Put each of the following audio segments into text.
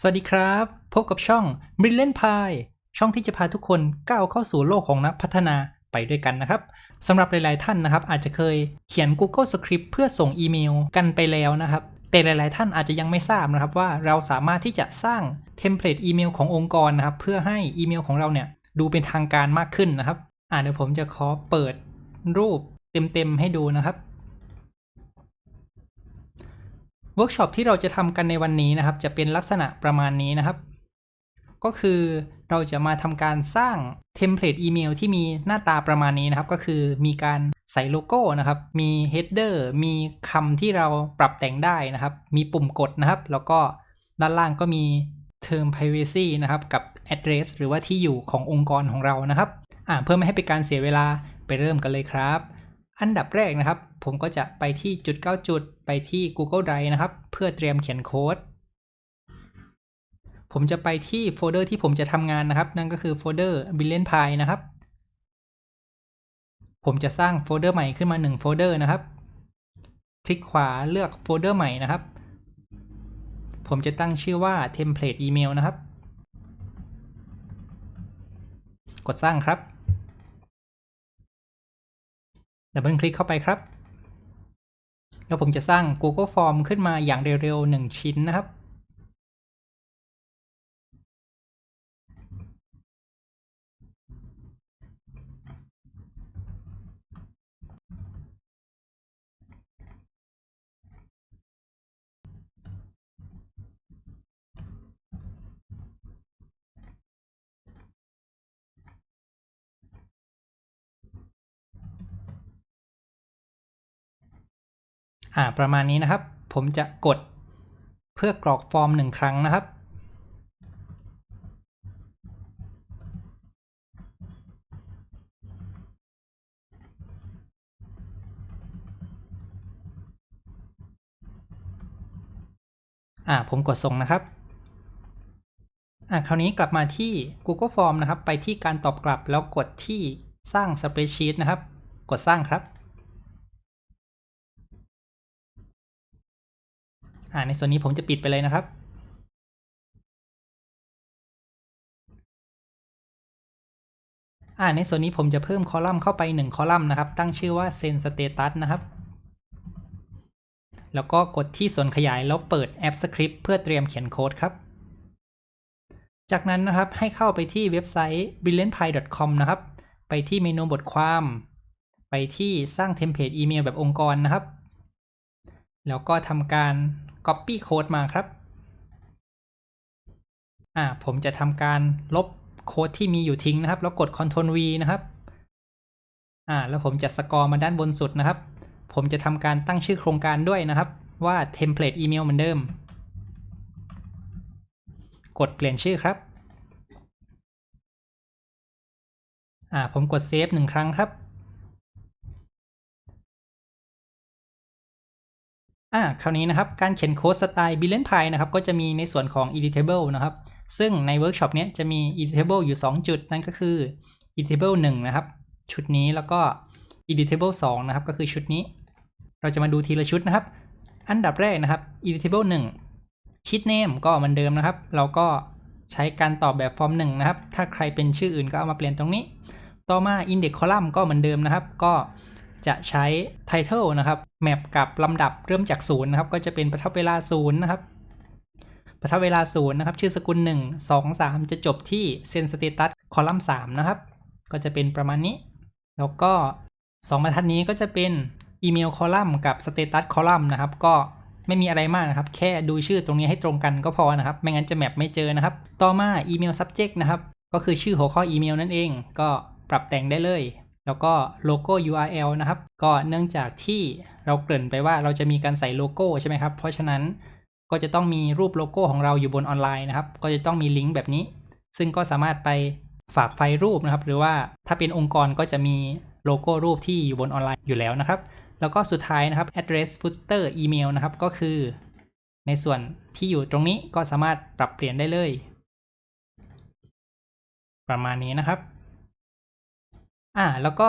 สวัสดีครับ พบกับช่อง Brilliant Pie ช่องที่จะพาทุกคนก้าวเข้าสู่โลกของนักพัฒนาไปด้วยกันนะครับสำหรับหลาย ๆ ท่านนะครับ อาจจะเคยเขียน Google Script เพื่อส่งอีเมลกันไปแล้วนะครับ แต่หลาย ๆ ท่านอาจจะยังไม่ทราบนะครับว่าเราสามารถที่จะสร้างเทมเพลตอีเมลขององค์กรนะครับ เพื่อให้อีเมลของเราเนี่ยดูเป็นทางการมากขึ้นนะครับ อ่าเดี๋ยวผมจะขอเปิดรูปเต็ม ๆ ให้ดูนะครับ เวิร์กช็อปที่เราจะทำกันในวันนี้นะครับ จะเป็นลักษณะประมาณนี้นะครับ ก็คือเราจะมาทำการสร้างเทมเพลตอีเมลที่มีหน้าตาประมาณนี้นะครับ ก็คือมีการใส่โลโก้นะครับ มี header มีคำที่เราปรับแต่งได้นะครับ มีปุ่มกดนะครับ แล้วก็ด้านล่างก็มี term privacy นะครับ กับ address หรือว่าที่อยู่ขององค์กรของเรานะครับ อ่าเพื่อไม่ให้เป็นการเสียเวลาไปเริ่มกันเลยครับ อันดับแรกนะครับ ผมก็จะไปที่จุด 9 จุดไปที่ Google Drive นะครับ เพื่อเตรียมเขียนโค้ด ผมจะไปที่โฟลเดอร์ที่ผมจะทำงานนะครับ นั่นก็คือโฟลเดอร์ Brilliant Pi นะครับ ผมจะสร้างโฟลเดอร์ใหม่ขึ้นมา1โฟลเดอร์นะครับ คลิกขวาเลือกโฟลเดอร์ใหม่นะครับ ผมจะตั้งชื่อว่า Template Email นะครับ กดสร้างครับ ดับเบิลคลิกเข้าไปครับ แล้วผมจะสร้าง Google Form ขึ้นมาอย่างเร็วๆ 1 ชิ้นนะครับ อ่าประมาณนี้นะครับ ผมจะกดเพื่อกรอกฟอร์มหนึ่งครั้งนะครับอ่าผมกดส่งนะครับอ่าคราวนี้กลับมาที่ Google Form นะครับ ไปที่การตอบกลับแล้วกดที่สร้าง Spreadsheet นะครับ กดสร้างครับ อ่าในส่วนนี้ผมจะปิดไปเลยนะครับ อ่าในส่วนนี้ผมจะเพิ่มคอลัมน์เข้าไป 1 คอลัมน์นะครับ ตั้งชื่อว่า Send Status นะครับ แล้วก็กดที่ส่วนขยายแล้วเปิดแอป Script เพื่อเตรียมเขียนโค้ดครับ จากนั้นนะครับให้เข้าไปที่เว็บไซต์ brilliantpie.com นะครับ ไปที่เมนูบทความ ไปที่สร้างเทมเพลตอีเมลแบบองค์กรนะครับ แล้วก็ทำการ Copy Code มาครับ อ่า ผมจะทำการลบโค้ดที่มีอยู่ทิ้งนะครับ แล้วกด Ctrl V นะครับ อ่า แล้วผมจะสกอร์มาด้านบนสุดนะครับ ผมจะทำการตั้งชื่อโครงการด้วยนะครับ ว่า Template Email เหมือนเดิม กดเปลี่ยนชื่อครับ อ่า ผมกดเซฟหนึ่งครั้งครับ อ่าคราวนี้นะครับการเขียนโค้ดสไตล์ Brilliant Pie นะครับก็จะมีในส่วนของ editable นะครับ ซึ่งในเวิร์กช็อปนี้จะมี editable อยู่ 2 จุด นั่นก็คือ editable 1 นะครับ ชุดนี้แล้วก็ editable 2 นะครับ ก็คือชุดนี้ เราจะมาดูทีละชุดนะครับ อันดับแรกนะครับ editable 1 sheet name ก็เหมือนเดิมนะครับ เราก็ใช้การตอบแบบฟอร์ม1นะครับ ถ้าใครเป็นชื่ออื่นก็เอามาเปลี่ยนตรงนี้ ต่อมา index column ก็เหมือนเดิมนะครับ ก็ จะใช้ title นะครับแมปกับลำดับเริ่มจากศูนย์นะครับ ก็จะเป็นประทับเวลาศูนย์นะครับ ประทับเวลาศูนย์นะครับ ชื่อสกุล 1 2 3 จะจบที่ send status คอลัมน์3นะครับ ก็จะเป็นประมาณนี้ แล้วก็ 2 บรรทัดนี้ก็จะเป็นอีเมลคอลัมน์กับ status คอลัมน์นะครับ ก็ไม่มีอะไรมากนะครับ แค่ดูชื่อตรงนี้ให้ตรงกันก็พอนะครับ ไม่งั้นจะแมปไม่เจอนะครับ ต่อมาอีเมล subject นะครับ ก็คือชื่อหัวข้ออีเมลนั่นเอง ก็ปรับแต่งได้เลย แล้วก็โลโก้ URL นะครับ ก็เนื่องจากที่เราเกริ่นไปว่าเราจะมีการใส่โลโก้ใช่ไหมครับ เพราะฉะนั้นก็จะต้องมีรูปโลโก้ของเราอยู่บนออนไลน์นะครับ ก็จะต้องมีลิงก์แบบนี้ ซึ่งก็สามารถไปฝากไฟล์รูปนะครับ หรือว่าถ้าเป็นองค์กรก็จะมีโลโก้รูปที่อยู่บนออนไลน์อยู่แล้วนะครับ แล้วก็สุดท้ายนะครับ address footer email นะครับ ก็คือ ในส่วนที่อยู่ตรงนี้ก็สามารถปรับเปลี่ยนได้เลย ประมาณนี้นะครับ อ่าแล้วก็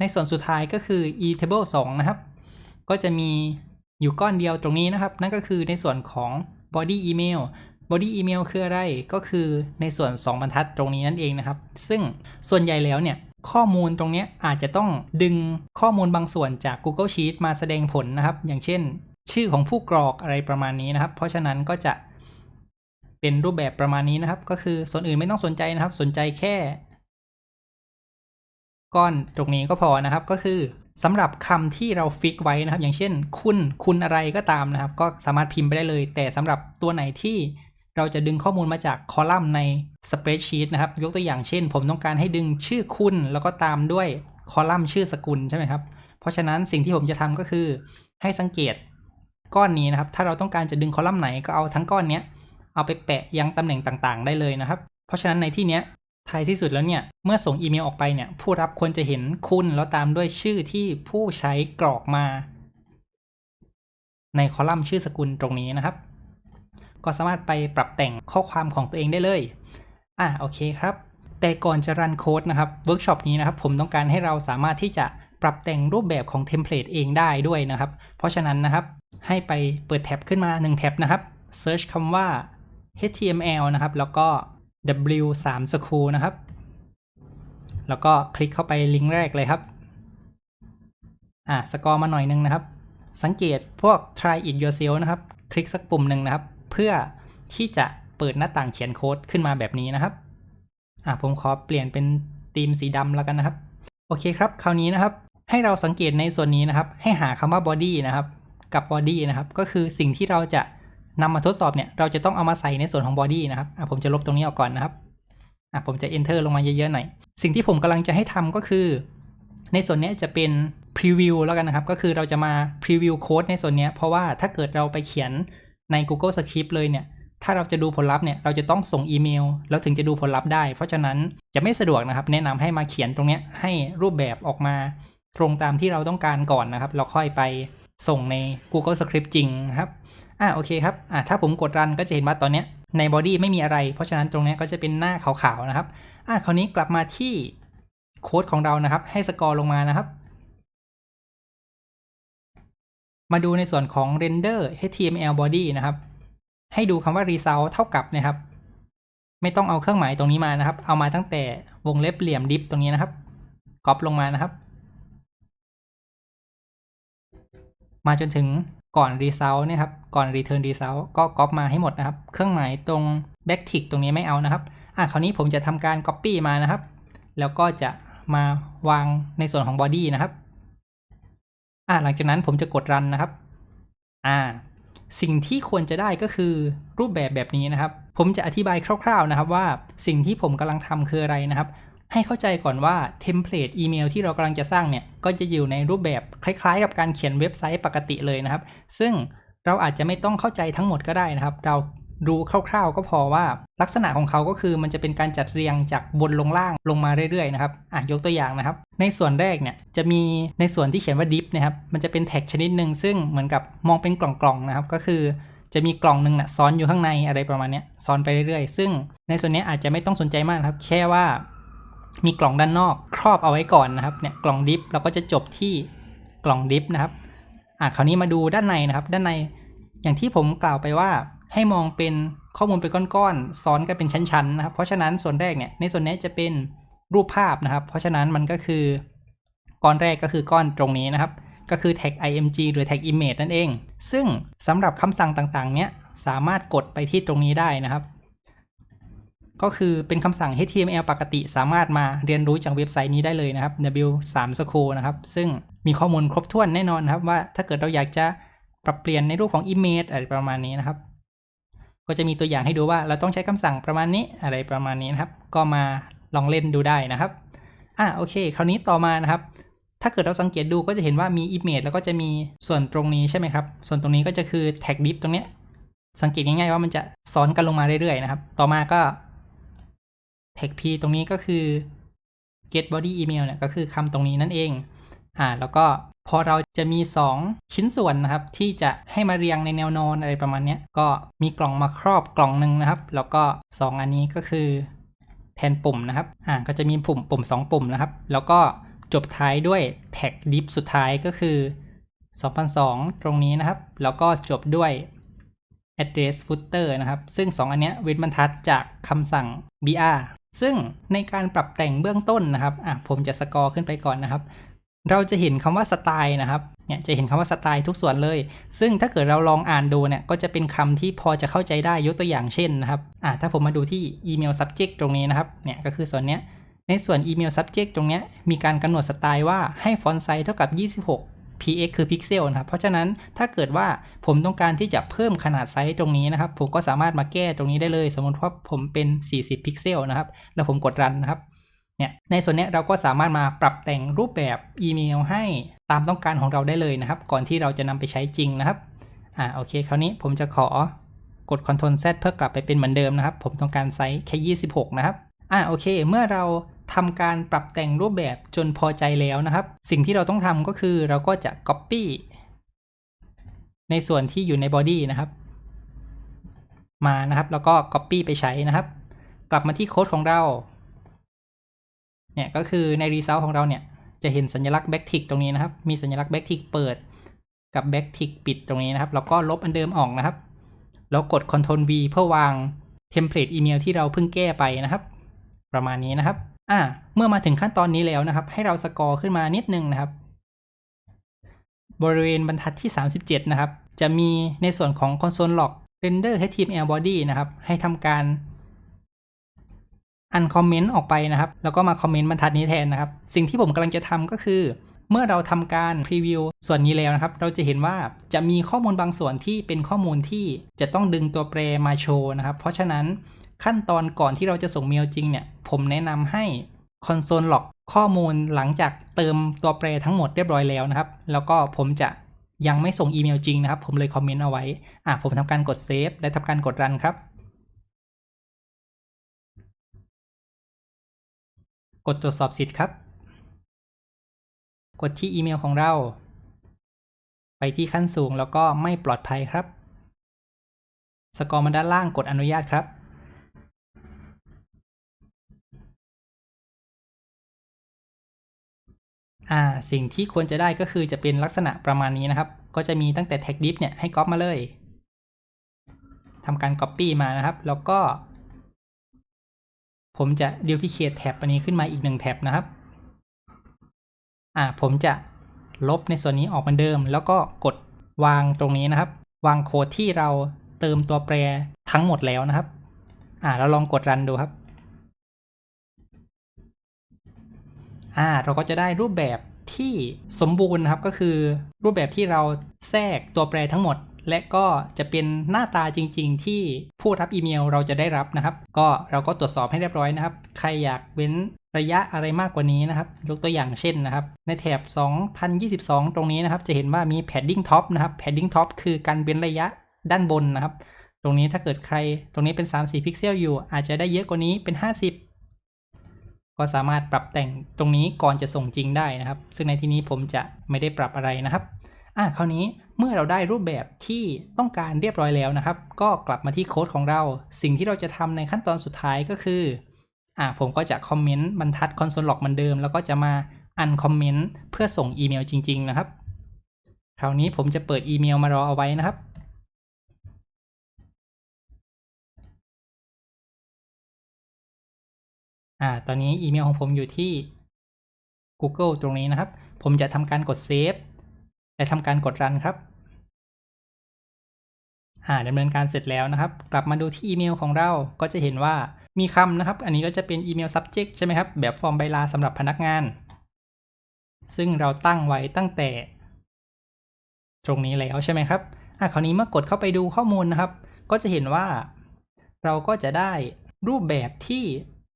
ในส่วนสุดท้ายก็คือ e table 2 นะครับ ก็จะมีอยู่ก้อนเดียวตรงนี้นะครับ นั่นก็คือในส่วนของ body email body email คืออะไรก็คือในส่วน 2 บรรทัดตรงนี้นั่นเองนะครับ ซึ่งส่วนใหญ่แล้วเนี่ยข้อมูลตรงนี้อาจจะต้องดึงข้อมูลบางส่วนจาก Google Sheet มาแสดงผลนะครับ อย่างเช่น ชื่อของผู้กรอกอะไรประมาณนี้นะครับ เพราะฉะนั้นก็จะเป็นรูปแบบประมาณนี้นะครับ ก็คือส่วนอื่นไม่ต้องสนใจนะครับ สนใจแค่ ก้อนตรงนี้ก็พอนะครับก็คือสำหรับคำที่เราฟิกไว้นะครับ อย่างเช่น คุณคุณอะไรก็ตามนะครับ ก็สามารถพิมพ์ไปได้เลย แต่สำหรับตัวไหนที่เราจะดึงข้อมูลมาจากคอลัมน์ใน Spreadsheet นะครับ ยกตัวอย่างเช่น ผมต้องการให้ดึงชื่อคุณแล้วก็ตามด้วยคอลัมน์ชื่อสกุลใช่ไหมครับ เพราะฉะนั้นสิ่งที่ผมจะทำก็คือ ให้สังเกตก้อนนี้นะครับ ถ้าเราต้องการจะดึงคอลัมน์ไหนก็เอาทั้งก้อนเนี้ยเอาไปแปะยังตำแหน่งต่างๆ ได้เลยนะครับ เพราะฉะนั้นในที่เนี้ย ท้ายที่สุดแล้วเนี่ยเมื่อส่งอีเมลออกไปเนี่ยผู้รับควรจะเห็นคุณแล้วตามด้วยชื่อที่ผู้ใช้กรอกมา ในคอลัมน์ชื่อสกุลตรงนี้นะครับ ก็สามารถไปปรับแต่งข้อความของตัวเองได้เลยอะโอเคครับ แต่ก่อนจะรันโค้ดนะครับเวิร์กช็อปนี้นะครับผมต้องการให้เราสามารถที่จะปรับแต่งรูปแบบของเทมเพลตเองได้ด้วยนะครับ เพราะฉะนั้นนะครับให้ไปเปิดแท็บขึ้นมา 1 แท็บนะครับ search คำว่า html นะครับแล้วก็ w3 school นะครับ แล้วก็คลิกเข้าไปลิงก์แรกเลยครับ อะสกอร์มาหน่อยนึงนะครับ สังเกตพวก try it yourself นะครับ คลิกสักปุ่มหนึ่งนะครับ เพื่อที่จะเปิดหน้าต่างเขียนโค้ดขึ้นมาแบบนี้นะครับ อะผมขอเปลี่ยนเป็นธีมสีดำแล้วกันนะครับ โอเคครับ คราวนี้นะครับ ให้เราสังเกตในส่วนนี้นะครับ ให้หาคำว่า body นะครับ กับ body นะครับ ก็คือสิ่งที่เราจะ นำมาทดสอบเนี่ยเราจะต้องเอามาใส่ในส่วนของ body นะครับอะผมจะลบตรงนี้ออกก่อนนะครับอะผมจะ enter ลงมาเยอะๆหน่อย สิ่งที่ผมกำลังจะให้ทำก็คือ ในส่วนนี้จะเป็น preview แล้วกันนะครับ ก็คือเราจะมา preview โค้ดในส่วนนี้ เพราะว่าถ้าเกิดเราไปเขียนใน Google Script เลยเนี่ย ถ้าเราจะดูผลลัพธ์เนี่ย เราจะต้องส่งอีเมล แล้วถึงจะดูผลลัพธ์ได้ เพราะฉะนั้นจะไม่สะดวกนะครับ แนะนำให้มาเขียนตรงนี้ให้รูปแบบออกมาตรงตามที่เราต้องการก่อนนะครับ เราค่อยไปส่งใน Google Script จริงนะครับ อ่าโอเคครับอ่าถ้าผมกดรันก็จะเห็นว่าตอนเนี้ยใน body ไม่มีอะไร เพราะฉะนั้นตรงเนี้ยก็จะเป็นหน้าขาวๆนะครับอ่าคราวนี้กลับมาที่โค้ดของเรานะครับ ให้สกอร์ลงมานะครับ มาดูในส่วนของ render html body นะครับ ให้ดูคำว่า result เท่ากับนะครับ ไม่ต้องเอาเครื่องหมายตรงนี้มานะครับ เอามาตั้งแต่วงเล็บเหลี่ยม div ตรงนี้นะครับก๊อปลงมานะครับ มาจนถึง ก่อน result เนี่ยครับ ก่อน return result ก็ก๊อปมาให้หมดนะครับ เครื่องหมายตรง backtick ตรงนี้ไม่เอานะครับ อะ คราวนี้ผมจะทำการ copy มานะครับ แล้วก็จะมาวางในส่วนของ body นะครับ อ่าหลังจากนั้นผมจะกด run นะครับ อ่า สิ่งที่ควรจะได้ก็คือรูปแบบแบบนี้นะครับ ผมจะอธิบายคร่าว ๆนะครับว่าสิ่งที่ผมกำลังทำคืออะไรนะครับ ให้เข้าใจก่อนว่าเทมเพลตอีเมลที่เรากำลังจะสร้างเนี่ย ก็จะอยู่ในรูปแบบคล้ายๆ กับการเขียนเว็บไซต์ปกติเลยนะครับ ซึ่งเราอาจจะไม่ต้องเข้าใจทั้งหมดก็ได้นะครับ เราดูคร่าวๆ ก็พอว่าลักษณะของเขาก็คือมันจะเป็นการจัดเรียงจากบนลงล่างลงมาเรื่อยๆนะครับอะยกตัวอย่างนะครับ ในส่วนแรกเนี่ยจะมีในส่วนที่เขียนว่า div นะครับมันจะเป็นแท็กชนิดหนึ่งซึ่งเหมือนกับมองเป็นกล่องๆนะครับก็คือจะมีกล่องหนึ่งนะซ้อนอยู่ข้างในอะไรประมาณนี้ซ้อนไปเรื่อยๆ ซึ่งในส่วนนี้อาจจะไม่ต้องสนใจมากนะครับ แค่ว่า มีกล่องด้านนอกครอบเอาไว้ก่อนนะครับเนี่ยกล่องดิฟเราก็จะจบที่กล่องดิฟนะครับอะคราวนี้มาดูด้านในนะครับ ด้านในอย่างที่ผมกล่าวไปว่าให้มองเป็นข้อมูลเป็นก้อนๆซ้อนกันเป็นชั้นๆนะครับเพราะฉะนั้นส่วนแรกเนี่ยในส่วนนี้จะเป็นรูปภาพนะครับ เพราะฉะนั้นมันก็คือก้อนแรกก็คือก้อนตรงนี้นะครับ ก็คือ tag img หรือ tag image นั่นเอง ซึ่งสำหรับคำสั่งต่างๆ เนี้ยสามารถกดไปที่ตรงนี้ได้นะครับ ก็คือเป็นคำสั่ง HTML ปกติสามารถมาเรียนรู้จากเว็บไซต์นี้ได้เลยนะครับ w3 school นะครับ ซึ่งมีข้อมูลครบถ้วนแน่นอนนะครับว่าถ้าเกิดเราอยากจะปรับเปลี่ยนในรูปของ image อะไรประมาณนี้นะครับ ก็จะมีตัวอย่างให้ดูว่าเราต้องใช้คำสั่งประมาณนี้อะไรประมาณนี้นะครับ ก็มาลองเล่นดูได้นะครับอะโอเค คราวนี้ต่อมานะครับ ถ้าเกิดเราสังเกตดูก็จะเห็นว่ามี image แล้วก็จะมีส่วนตรงนี้ใช่ไหมครับ ส่วนตรงนี้ก็จะคือ tag div ตรงเนี้ยสังเกตง่ายๆว่ามันจะซ้อนกันลงมาเรื่อยๆนะครับ ต่อมาก็ tag p ตรงนี้ก็คือ get body email เนี่ยก็คือคำตรงนี้นั่นเองอ่าแล้วก็พอเราจะมี 2 ชิ้นส่วนนะครับ ที่จะให้มาเรียงในแนวนอนอะไรประมาณนี้ก็มีกล่องมาครอบกล่องหนึ่งนะครับ แล้วก็ 2 อันนี้ก็คือ แทนปุ่มนะครับอ่าก็จะมีปุ่มปุ่ม 2 ปุ่มนะครับ แล้วก็จบท้ายด้วยแท็กดิฟสุดท้ายก็คือ2002 ตรงนี้นะครับ แล้วก็จบด้วย address footer นะครับ ซึ่ง 2 อันเนี้ยเว้นบรรทัดจากคำสั่ง br ซึ่งในการปรับแต่งเบื้องต้นนะครับอะผมจะสกอร์ขึ้นไปก่อนนะครับ เราจะเห็นคำว่าสไตล์นะครับเนี่ยจะเห็นคำว่าสไตล์ทุกส่วนเลย ซึ่งถ้าเกิดเราลองอ่านดูเนี่ยก็จะเป็นคำที่พอจะเข้าใจได้ยกตัวอย่างเช่นนะครับอะถ้าผมมาดูที่อีเมล subject ตรงนี้นะครับเนี่ยก็คือส่วนเนี้ยในส่วนอีเมล subject ตรงเนี้ยมีการกำหนดสไตล์ว่าให้ฟอนต์ไซส์เท่ากับ 26 px คือพิกเซลนะครับ เพราะฉะนั้นถ้าเกิดว่าผมต้องการที่จะเพิ่มขนาดไซส์ตรงนี้นะครับ ผมก็สามารถมาแก้ตรงนี้ได้เลย สมมติว่าผมเป็น 40 พิกเซลนะครับ แล้วผมกดรันนะครับเนี่ยในส่วนนี้เราก็สามารถมาปรับแต่งรูปแบบอีเมลให้ตามต้องการของเราได้เลยนะครับ ก่อนที่เราจะนำไปใช้จริงนะครับอ่าโอเคคราวนี้ผมจะขอกด Ctrl Z เพื่อกลับไปเป็นเหมือนเดิมนะครับ ผมต้องการไซส์แค่ 26 นะครับ อ่าโอเค เมื่อเราทำการปรับแต่งรูปแบบจนพอใจแล้วนะครับ สิ่งที่เราต้องทำก็คือเราก็จะ Copy ในส่วนที่อยู่ใน Body นะครับ มานะครับ แล้วก็ Copy ไปใช้นะครับ กลับมาที่โค้ดของเรา เนี่ยก็คือใน Result ของเราเนี่ย จะเห็นสัญลักษณ์ Backtick ตรงนี้นะครับ มีสัญลักษณ์ Backtick เปิดกับ Backtick ปิดตรงนี้นะครับ แล้วก็ลบอันเดิมออกนะครับ แล้วกด Ctrl V เพื่อวางเทมเพลตอีเมลที่เราเพิ่งแก้ไปนะครับ ประมาณนี้นะครับ อ่า เมื่อมาถึงขั้นตอนนี้แล้วนะครับ ให้เราสกอร์ขึ้นมานิดนึงนะครับ บริเวณบรรทัดที่ 37 นะครับ จะมีในส่วนของ console log render html body นะครับ ให้ทำการอันคอมเมนต์ออกไปนะครับ แล้วก็มาคอมเมนต์บรรทัดนี้แทนนะครับ สิ่งที่ผมกำลังจะทำก็คือ เมื่อเราทำการพรีวิวส่วนนี้แล้วนะครับ เราจะเห็นว่าจะมีข้อมูลบางส่วนที่เป็นข้อมูลที่จะต้องดึงตัวแปรมาโชว์นะครับ เพราะฉะนั้น ขั้นตอนก่อนที่เราจะส่งเมลจริงเนี่ย ผมแนะนำให้ console log ข้อมูลหลังจากเติมตัวแปรทั้งหมดเรียบร้อยแล้วนะครับ แล้วก็ผมจะยังไม่ส่งอีเมลจริงนะครับ ผมเลยคอมเมนต์เอาไว้ อะ ผมทำการกดเซฟและทำการกดรันครับ กดตรวจสอบสิทธิ์ครับ กดที่อีเมลของเรา ไปที่ขั้นสูงแล้วก็ไม่ปลอดภัยครับ สกอร์มาด้านล่างกดอนุญาตครับ อ่าสิ่งที่ควรจะได้ก็คือจะเป็นลักษณะประมาณนี้นะครับ ก็จะมีตั้งแต่ tag div เนี่ยให้ก๊อปมาเลยทำการ copy มานะครับ แล้วก็ ผมจะ duplicate แท็บอันนี้ขึ้นมาอีกหนึ่งแท็บนะครับ อ่าผมจะลบในส่วนนี้ออกเหมือนเดิม แล้วก็กดวางตรงนี้นะครับ วางโค้ดที่เราเติมตัวแปรทั้งหมดแล้วนะครับ อ่าเราลองกดรันดูครับ อ่าเราก็จะได้รูปแบบที่สมบูรณ์ครับก็คือรูปแบบที่เราแทรกตัวแปรทั้งหมด และก็จะเป็นหน้าตาจริง ๆ ที่ผู้รับอีเมลเราจะได้รับนะครับ ก็เราก็ตรวจสอบให้เรียบร้อยนะครับ ใครอยากเว้นระยะอะไรมากกว่านี้นะครับ ยกตัวอย่างเช่นนะครับ ในแถบ 2022 ตรงนี้นะครับ จะเห็นว่ามี padding top นะครับ padding top คือการเว้นระยะด้านบนนะครับ ตรงนี้ถ้าเกิดใคร ตรงนี้เป็น 3-4 พิกเซลอยู่ อาจจะได้เยอะกว่านี้เป็น 50 ก็สามารถปรับแต่งตรงนี้ก่อนจะส่งจริงได้นะครับ ซึ่งในที่นี้ผมจะไม่ได้ปรับอะไรนะครับอะคราวนี้เมื่อเราได้รูปแบบที่ต้องการเรียบร้อยแล้วนะครับ ก็กลับมาที่โค้ดของเรา สิ่งที่เราจะทำในขั้นตอนสุดท้ายก็คืออะผมก็จะคอมเมนต์บรรทัด console log เหมือนเดิม แล้วก็จะมาอันคอมเมนต์เพื่อส่งอีเมลจริง ๆ นะครับ คราวนี้ผมจะเปิดอีเมลมารอเอาไว้นะครับ อ่าตอนนี้อีเมลของผมอยู่ที่ Google ตรงนี้นะครับ ผมจะทำการกดเซฟและทำการกดรันครับอ่าดำเนินการเสร็จแล้วนะครับ กลับมาดูที่อีเมลของเราก็จะเห็นว่ามีคำนะครับ อันนี้ก็จะเป็นอีเมล subject ใช่ไหมครับ แบบฟอร์มใบลาสำหรับพนักงาน ซึ่งเราตั้งไว้ตั้งแต่ ตรงนี้แล้วใช่ไหมครับอะคราวนี้เมื่อกดเข้าไปดูข้อมูลนะครับ ก็จะเห็นว่า เราก็จะได้รูปแบบที่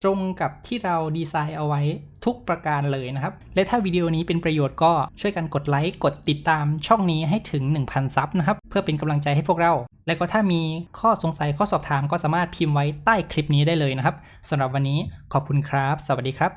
รงกับที่เราดีไซน์เอาไว้ทุกประการเลยนะครับ และถ้าวิดีโอนี้เป็นประโยชน์ก็ช่วยกันกดไลค์ กดติดตามช่องนี้ให้ถึง 1,000 ซับนะครับ เพื่อเป็นกำลังใจให้พวกเรา และก็ถ้ามีข้อสงสัยข้อสอบถามก็สามารถพิมพ์ไว้ใต้คลิปนี้ได้เลยนะครับสำหรับวันนี้ขอบคุณครับ สวัสดีครับ